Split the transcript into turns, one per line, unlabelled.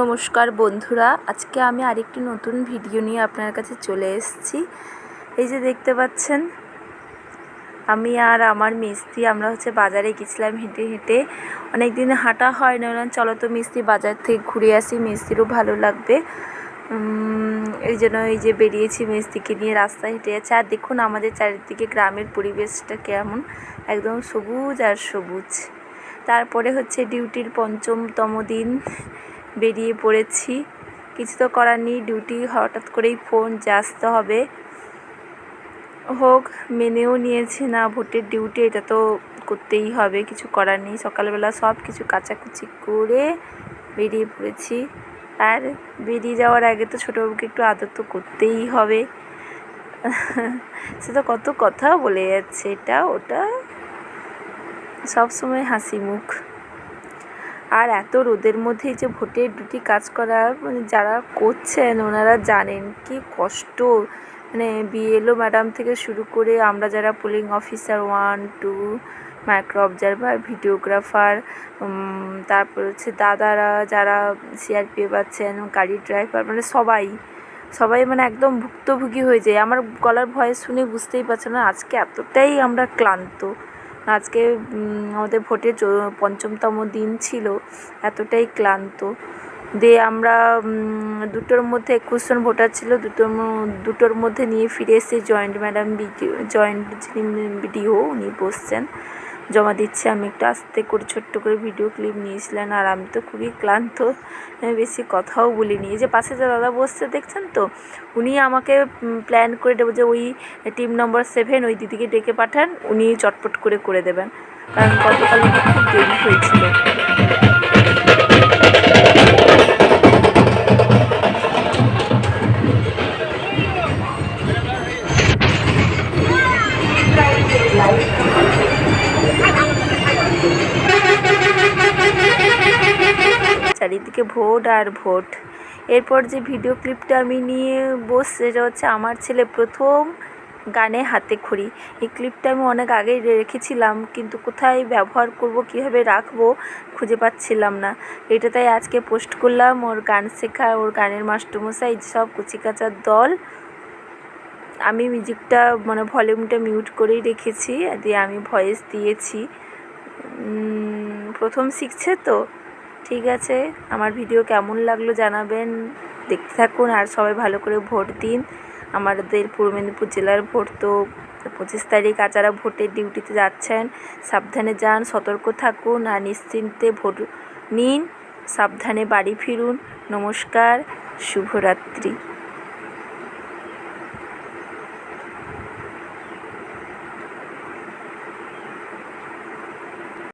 নমস্কার বন্ধুরা, আজকে আমি আরেকটি নতুন ভিডিও নিয়ে আপনার কাছে চলে এসেছি। এই যে দেখতে পাচ্ছেন, আমি আর আমার মিস্ত্রি আমরা হচ্ছে বাজারে গেছিলাম হেঁটে হেঁটে। অনেক দিন হাঁটা হয় না চলো তো মিস্ত্রি বাজার থেকে ঘুরে আসি, মিস্ত্রিরও ভালো লাগবে। এই জন্য এই যে বেরিয়েছি মিস্ত্রিকে নিয়ে রাস্তায় হেঁটে যাচ্ছে। আর দেখুন আমাদের চারিদিকে গ্রামের পরিবেশটা কেমন, একদম সবুজ আর সবুজ। তারপরে হচ্ছে ডিউটির পঞ্চমতম দিন। বেরিয়ে পড়েছি। কিছু তো করার নেই ডিউটি হঠাৎ করেই ফোন যে আসতে হবে। হোক, মেনেও নিয়েছি না ভোটের ডিউটি এটা তো করতেই হবে, কিছু করার নেই। সকালবেলা সব কিছু কাচাকুচি করে বেরিয়ে পড়েছি। আর বেরিয়ে যাওয়ার আগে তো ছোটো ছোটোবাবুকে একটু আদর তো করতেই হবে। সে তো কত কথা বলে যাচ্ছে, এটা ওটা। সবসময় হাসি মুখ। আর এত রোদের মধ্যে যে ভোটের ডিউটি কাজ করা মানে যারা করছেন ওনারা জানেন কি কষ্ট। মানে বিএলও ম্যাডাম থেকে শুরু করে আমরা যারা polling officer one two micro observer videographer তারপর হচ্ছে দাদারা যারা সিআরপিএফ আছেন গাড়ির ড্রাইভার মানে সবাই সবাই মানে একদম ভুক্তভোগী হয়ে যায়। আমার গলার ভয়েস শুনে বুঝতেই পারছে না আজকে এতটাই আমরা ক্লান্ত। আজকে আমাদের ভোটের পঞ্চমতম দিন ছিল, এতটাই ক্লান্ত। দিয়ে আমরা দুটোর মধ্যে একুশজন ভোটার ছিল, দুটোর দুটোর মধ্যে নিয়ে ফিরে এসে জয়েন্ট ম্যাডাম বিডিও জয়েন্ট যিনি বিডিও উনি বসছেন। জমা দিচ্ছি। আমি একটু আস্তে করে, ছোট্ট করে ভিডিও ক্লিপ নিয়েছিলেন আর আমি তো খুবই ক্লান্ত। বেশি কথাও বলিনি। এই যে পাশে যে দাদা বসছে, দেখছেন তো? উনি আমাকে প্ল্যান করে দেবো যে ওই টিম নম্বর সেভেন ওই দিদিকে ডেকে পাঠান। উনি চটপট করে করে দেবেন। কারণ গতকাল খুব দেরি হয়েছিল। চারিদিকে ভোট আর ভোট। এরপর যে ভিডিও ক্লিপটা আমি নিয়ে বসছে সেটা হচ্ছে আমার ছেলে প্রথম গানে হাতে খড়ি। এই ক্লিপটা আমি অনেক আগেই রেখেছিলাম, কিন্তু কোথায় ব্যবহার করব, কীভাবে রাখব খুঁজে পাচ্ছিলাম না। এটা তাই আজকে পোস্ট করলাম, ওর গান শেখা, ওর গানের মাস্টারমশাই, সব কচিকাচার দল। আমি মিউজিকটা মানে ভলিউমটা মিউট করেই রেখেছি দিয়ে আমি ভয়েস দিয়েছি। প্রথম শিখছে তো? ঠিক আছে। আমার ভিডিও কেমন লাগল জানাবেন। দেখতে থাকুন আর সবাই ভালো করে ভোট দিন। আমাদের পূর্ব মেদিনীপুর জেলার ভোট তো পঁচিশ তারিখ আচারা ভোটের ডিউটিতে যাচ্ছেন। সাবধানে যান, সতর্ক থাকুন আর নিশ্চিন্তে ভোট নিন। সাবধানে বাড়ি ফিরুন। নমস্কার, শুভরাত্রি।